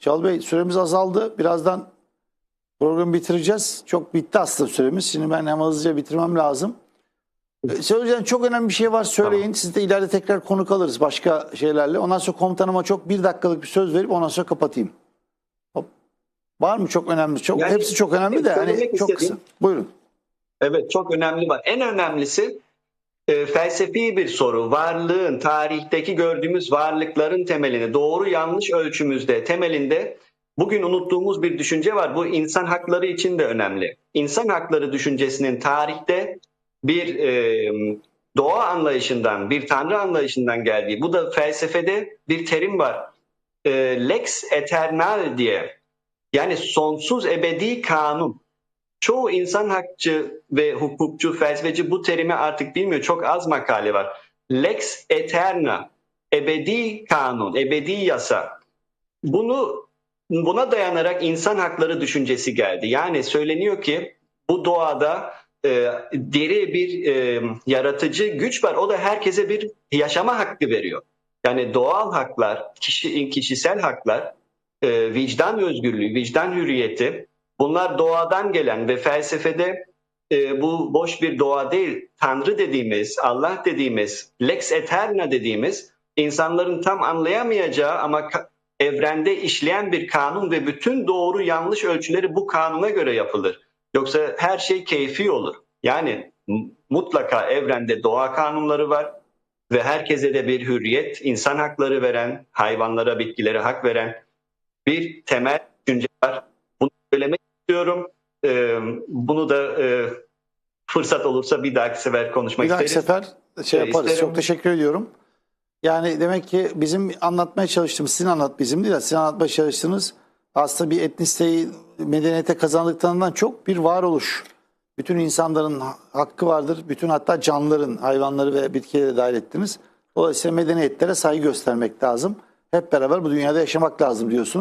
Çağıl Bey süremiz azaldı. Birazdan programı bitireceğiz. Çok bitti aslında süremiz. Şimdi ben hemen hızlıca bitirmem lazım. Ee, Söyleyeceğim çok önemli bir şey var söyleyin. Siz de ileride tekrar konuk alırız başka şeylerle. Ondan sonra komutanıma çok bir dakikalık bir söz verip ondan sonra kapatayım. Hop. Var mı çok önemli? Çok Yani, hepsi çok önemli de hani çok kısa. Buyurun. Evet çok önemli var. En önemlisi e, felsefi bir soru. Varlığın, tarihteki gördüğümüz varlıkların temelini, doğru yanlış ölçümüzde, temelinde bugün unuttuğumuz bir düşünce var. Bu insan hakları için de önemli. İnsan hakları düşüncesinin tarihte bir e, doğa anlayışından, bir tanrı anlayışından geldiği. Bu da felsefede bir terim var. E, lex eternal diye. Yani sonsuz ebedi kanun. Çoğu insan hakçı ve hukukçu, felsefeci bu terimi artık bilmiyor. Çok az makale var. Lex eterna, ebedi kanun, ebedi yasa. Bunu buna dayanarak insan hakları düşüncesi geldi. Yani söyleniyor ki bu doğada e, deri bir e, yaratıcı güç var. O da herkese bir yaşama hakkı veriyor. Yani doğal haklar, kişi, kişisel haklar, e, vicdan özgürlüğü, vicdan hürriyeti bunlar doğadan gelen ve felsefede e, bu boş bir doğa değil, Tanrı dediğimiz, Allah dediğimiz, Lex Eterna dediğimiz insanların tam anlayamayacağı ama evrende işleyen bir kanun ve bütün doğru yanlış ölçüleri bu kanuna göre yapılır. Yoksa her şey keyfi olur. Yani mutlaka evrende doğa kanunları var ve herkese de bir hürriyet, insan hakları veren, hayvanlara, bitkilere hak veren bir temel düşünce var. Bunu da e, fırsat olursa bir dahaki sefer konuşmak Bir dahaki isteriz. sefer şey Ee, yaparız. isterim. Çok teşekkür ediyorum. Yani demek ki bizim anlatmaya çalıştığımız, sizin anlat bizim değil de sizin anlatmaya çalıştığınız aslında bir etnisiteyi medeniyete kazandıklarından çok bir varoluş. Bütün insanların ha- hakkı vardır. Bütün hatta canlıların, hayvanları ve bitkileri de dahil ettiniz. Dolayısıyla medeniyetlere saygı göstermek lazım. Hep beraber bu dünyada yaşamak lazım diyorsunuz.